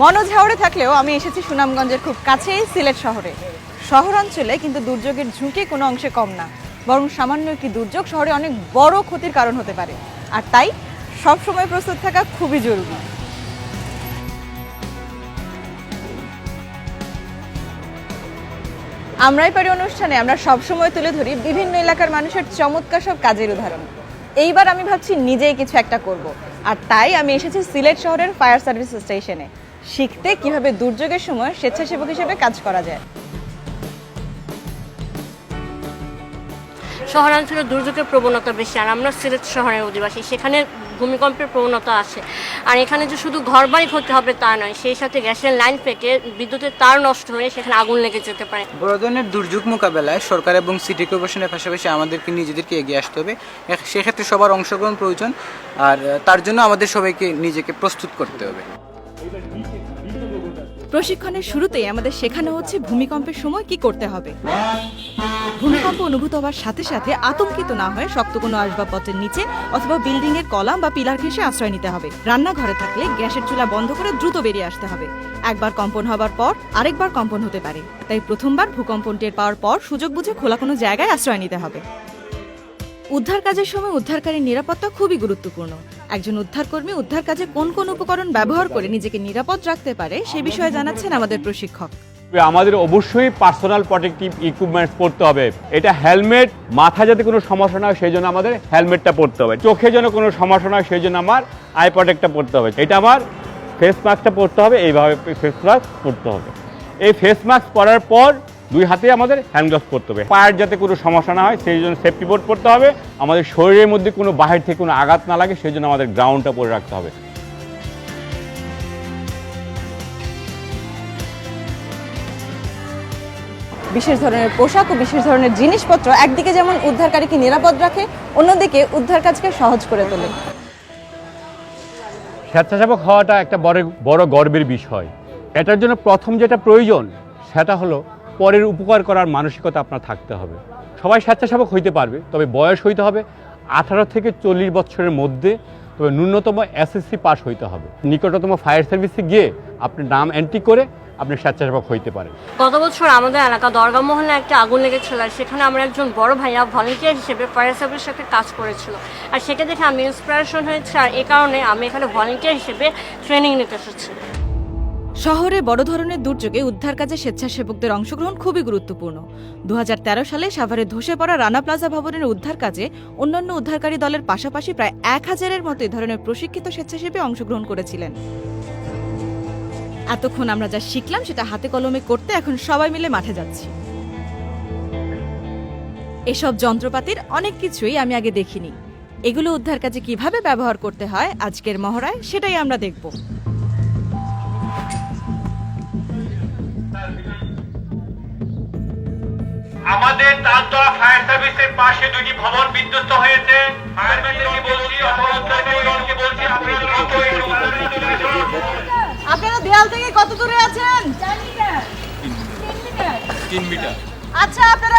মনোঝাওড়ে থাকলেও আমি এসেছি সুনামগঞ্জের খুব কাছেই সিলেট শহরে। শহরাঞ্চলে কিন্তু দুর্যোগের ঝুঁকি কোনো অংশে কম না। বরং সামান্য একটি দুর্যোগ শহরে অনেক বড় ক্ষতির কারণ হতে পারে। আর তাই সবসময় প্রস্তুত থাকা খুবই জরুরি। আমরাই পারি অনুষ্ঠানে, আমরা সবসময় তুলে ধরি বিভিন্ন এলাকার মানুষের চমৎকার সব কাজের উদাহরণ। এইবার আমি ভাবছি নিজেই কিছু একটা করব। আর তাই আমি এসেছি সিলেট শহরের ফায়ার সার্ভিস স্টেশনে। শিখতে কীভাবে দুর্যোগের সময় স্বেচ্ছাসেবক হিসেবে কাজ করা যায়? শহরাঞ্চলে দুর্যোগের প্রবণতা বেশি আর আমরা সিলেট শহরের অধিবাসী সেখানে ভূমিকম্পের প্রবণতা আছে। আর এখানে যে শুধু ঘর ঘরবাড়ি ক্ষতি হবে তা নয় সেই সাথে গ্যাসের লাইন পেকে বিদ্যুতের তার নষ্ট হয়ে সেখানে আগুন লেগে যেতে পারে। বড় ধরনের দুর্যোগ মোকাবেলায় সরকার এবং সিটি কর্পোরেশনের পাশাপাশি আমাদেরকে নিজেদেরকে এগিয়ে আসতে হবে। সেক্ষেত্রে সবার অংশগ্রহণ প্রয়োজন আর তার জন্য আমাদের সবাইকে নিজেকে প্রস্তুত করতে হবে। প্রশিক্ষণের শুরুতেই আমাদের শেখানো হচ্ছে ভূমিকম্পের সময় কি করতে হবে। ভূমিকম্প অনুভূত হওয়ার সাথে সাথে আতঙ্কিত না হয়ে শক্ত কোনো আসবাবপত্রের নিচে অথবা বিল্ডিং এর কলাম বা পিলার ঘেঁষে আশ্রয় নিতে হবে। রান্নাঘরে থাকলে গ্যাসের চুলা বন্ধ করে দ্রুত বেরিয়ে আসতে হবে। একবার কম্পন হবার পর আরেকবার কম্পন হতে পারে। তাই প্রথমবার ভূকম্পন টের পাওয়ার পর সুযোগ বুঝে খোলা কোনো জায়গায় আশ্রয় নিতে হবে। উদ্ধার কাজের সময় উদ্ধারকারীর নিরাপত্তা খুবই গুরুত্বপূর্ণ। একজন উদ্ধারকর্মী উদ্ধার কাজে কোন কোন উপকরণ ব্যবহার করে নিজেকে নিরাপদ রাখতে পারে সে বিষয়ে জানাচ্ছেন আমাদের প্রশিক্ষক। আমাদের অবশ্যই পার্সোনাল প্রোটেক্টিভ ইকুইপমেন্টস পড়তে হবে। এটা হেলমেট মাথা যাতে কোনো সমস্যা না হয়, সেই জন্য আমাদের হেলমেটটা পড়তে হবে। চোখে যেন কোনো সমস্যা না হয়, সেই জন্য আমার আই প্রোটেক্টটা পড়তে হবে। এটা আমার ফেস মাস্কটা পড়তে হবে, এইভাবে ফেস মাস্ক পড়তে হবে। এই ফেস মাস্ক পরার পর দুই হাতে আমাদের হ্যান্ড গ্লাভস পরতে হবে। পায়ের যাতে কোনো সমস্যা না হয় সেই জন্য সেফটি বোর্ড পরতে হবে। আমাদের শরীরের মধ্যে কোনো বাহির থেকে কোনো আঘাত না লাগে সেই জন্য আমাদের গ্রাউন্ডটা পরে রাখতে হবে। বিশেষ ধরনের পোশাক ও বিশেষ ধরনের জিনিসপত্র একদিকে যেমন উদ্ধারকারীকে নিরাপদ রাখে অন্যদিকে উদ্ধার কাজকে সহজ করে তোলে। স্বেচ্ছাসেবক হওয়াটা একটা বড় বড় গর্বের বিষয়। এটার জন্য প্রথম যেটা প্রয়োজন সেটা হলো পরের উপকার করার মানসিকতা আপনার থাকতে হবে। সবাই স্বেচ্ছাসেবক হইতে পারবে, তবে বয়স হইতে হবে আঠারো থেকে চল্লিশ বছরের মধ্যে, তবে ন্যূনতম এসএসসি পাস হইতে হবে। নিকটতম ফায়ার সার্ভিসে গিয়ে আপনি নাম এন্ট্রি করে আপনি স্বেচ্ছাসেবক হইতে পারেন। গত বছর আমাদের এলাকা দরগা মহলে একটা আগুন লেগেছিল আর সেখানে আমার একজন বড় ভাইয়া ভলেন্টিয়ার হিসেবে ফায়ার সার্ভিসের সাথে কাজ করেছিল। আর সেটা দেখে আমি ইন্সপিরেশন হয়েছে আর এ কারণে আমি এখানে ভলেন্টিয়ার হিসেবে ট্রেনিং নিতে এসেছি। শহরে বড় ধরনের দুর্যোগে উদ্ধার কাজে স্বেচ্ছাসেবকদের অংশগ্রহণ খুবই গুরুত্বপূর্ণ। দু হাজার তেরো সালে সাভারে ধসে পড়া রানা প্লাজা ভবনের উদ্ধার কাজে অন্যান্য উদ্ধারকারী দলের পাশাপাশি প্রায় এক হাজারের মতো এ ধরনের প্রশিক্ষিত স্বেচ্ছাসেবী অংশগ্রহণ করেছিলেন। এতক্ষণ আমরা যা শিখলাম সেটা হাতে কলমে করতে এখন সবাই মিলে মাঠে যাচ্ছি। এসব যন্ত্রপাতির অনেক কিছুই আমি আগে দেখিনি। এগুলো উদ্ধার কাজে কীভাবে ব্যবহার করতে হয়, আজকের মহড়ায় সেটাই আমরা দেখব। আমাদের তালতলা ফায়ার সার্ভিসের পাশে দুটি ভবন বিধ্বস্ত হয়েছে। বলছি বলছি আপনারা দ্রুত দেয়াল থেকে কত দূরে আছেন? মিটার। আচ্ছা আপনারা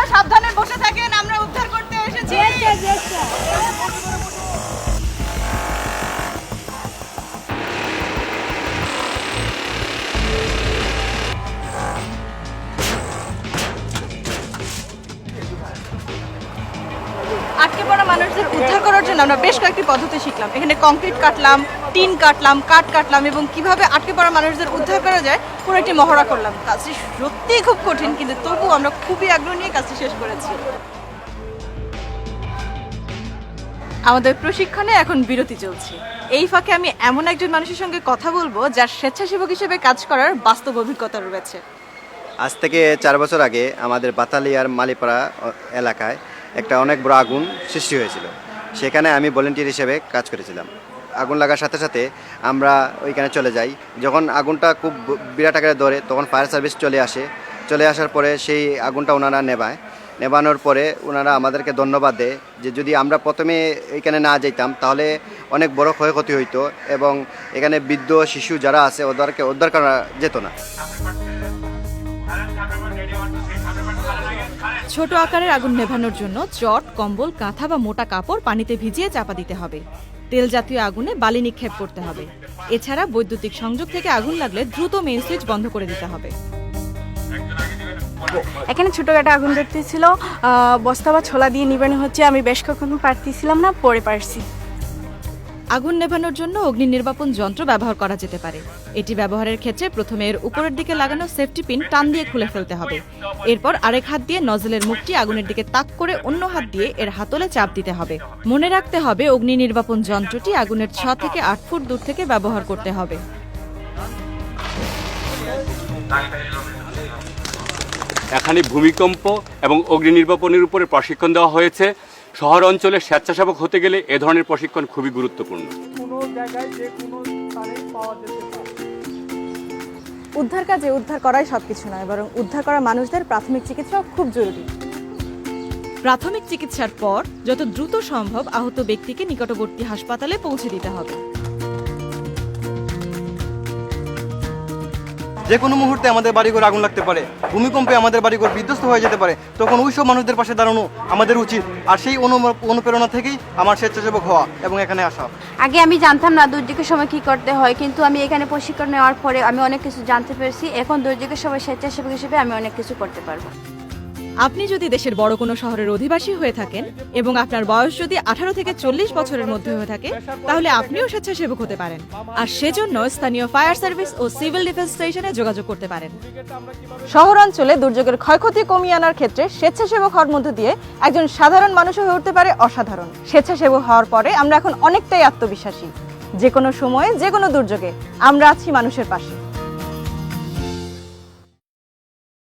উদ্ধার করার জন্য আমরা বেশ কয়েকটি পদ্ধতি শিখলাম। এখানে কংক্রিট কাটলাম, টিন কাটলাম, কাঠ কাটলাম এবং কীভাবে আটকে পড়া মানুষদের উদ্ধার করা যায়, পুরো একটি মহড়া করলাম। কাজটি সত্যিই খুব কঠিন, কিন্তু তবু আমরা খুবই আগ্রহ নিয়ে কাজটি শেষ করেছি। আমাদের প্রশিক্ষণে এখন বিরতি চলছে। এই ফাঁকে আমি এমন একজন মানুষের সঙ্গে কথা বলব, যার স্বেচ্ছাসেবক হিসেবে কাজ করার বাস্তব অভিজ্ঞতা রয়েছে। আজ থেকে চার বছর আগে আমাদের বাতালিয়ার মালিপাড়া এলাকায় একটা অনেক বড় আগুন সৃষ্টি হয়েছিল। সেখানে আমি ভলেন্টিয়ার হিসেবে কাজ করেছিলাম। আগুন লাগার সাথে সাথে আমরা ওইখানে চলে যাই। যখন আগুনটা খুব বিরাট আকারে ধরে, তখন ফায়ার সার্ভিস চলে আসে। চলে আসার পরে সেই আগুনটা ওনারা নেবায় নেবানোর পরে ওনারা আমাদেরকে ধন্যবাদ দেয় যে যদি আমরা প্রথমে এখানে না যেতাম তাহলে অনেক বড় ক্ষয়ক্ষতি হইতো এবং এখানে বৃদ্ধ, শিশু যারা আছে, ওদেরকে উদ্ধার করা যেত না। ছোট আকারের আগুন নেভানোর জন্য চট, কম্বল, কাঁথা বা মোটা কাপড় পানিতে ভিজিয়ে চাপা দিতে হবে। তেল জাতীয় আগুনে বালি নিক্ষেপ করতে হবে। এছাড়া বৈদ্যুতিক সংযোগ থেকে আগুন লাগলে দ্রুত মেইন সুইচ বন্ধ করে দিতে হবে। এখানে ছোটোখাটো আগুন ধরতেছিল বস্তা বা ছোলা দিয়ে নিবেন হচ্ছে। আমি বেশ কখন পারতেছিলাম না, পরে পারছি। আগুন নেভানোর জন্য অগ্নি নির্বাপন যন্ত্র ব্যবহার করা যেতে পারে। এটি ব্যবহারের ক্ষেত্রে প্রথমে এর উপরের দিকে লাগানো সেফটি পিন টান দিয়ে খুলে ফেলতে হবে। এরপর আরেক হাত দিয়ে নজলের মুখটি আগুনের দিকে তাক করে অন্য হাত দিয়ে এর হাতলে চাপ দিতে হবে। মনে রাখতে হবে অগ্নি নির্বাপন যন্ত্রটি আগুনের ছ থেকে আট ফুট দূর থেকে ব্যবহার করতে হবে। এখানে ভূমিকম্প এবং অগ্নি নির্বাপনের উপরে প্রশিক্ষণ দেওয়া হয়েছে। শহর অঞ্চলে স্বেচ্ছাসেবক হতে গেলে এ ধরনের প্রশিক্ষণ খুবই গুরুত্বপূর্ণ। উদ্ধার কাজে উদ্ধার করাই সবকিছু নয় বরং উদ্ধার করা মানুষদের প্রাথমিক চিকিৎসা খুব জরুরি। প্রাথমিক চিকিৎসার পর যত দ্রুত সম্ভব আহত ব্যক্তিকে নিকটবর্তী হাসপাতালে পৌঁছে দিতে হবে। যে কোনো মুহূর্তে আমাদের বাড়িঘর আগুন লাগতে পারে, ভূমিকম্পে আমাদের বাড়িঘর বিধ্বস্ত হয়ে যেতে পারে, তখন ওই সব মানুষদের পাশে দাঁড়ানো আমাদের উচিত। আর সেই অনু- অনুপ্রেরণা থেকেই আমার স্বেচ্ছাসেবক হওয়া এবং এখানে আসা। আগে আমি জানতাম না দুর্যোগের সময় কি করতে হয়, কিন্তু আমি এখানে প্রশিক্ষণ নেওয়ার পরে আমি অনেক কিছু জানতে পেরেছি। এখন দুর্যোগের সময় স্বেচ্ছাসেবক হিসেবে আমি অনেক কিছু করতে পারব। আপনি যদি দেশের বড় কোনো শহরের অধিবাসী হয়ে থাকেন এবং আপনার বয়স যদি আঠারো থেকে চল্লিশ বছরের মধ্যে হয়ে থাকে, তাহলে আপনিও স্বেচ্ছাসেবক হতে পারেন। আর সেজন্য স্থানীয় ফায়ার সার্ভিস ও সিভিল ডিফেন্স স্টেশনে যোগাযোগ করতে পারেন। শহর অঞ্চলে দুর্যোগের ক্ষয়ক্ষতি কমিয়ে আনার ক্ষেত্রে স্বেচ্ছাসেবক হওয়ার মধ্য দিয়ে একজন সাধারণ মানুষ হয়ে উঠতে পারে অসাধারণ। স্বেচ্ছাসেবক হওয়ার পরে আমরা এখন অনেকটাই আত্মবিশ্বাসী। যে কোনো সময়ে যে কোনো দুর্যোগে আমরা আছি মানুষের পাশে।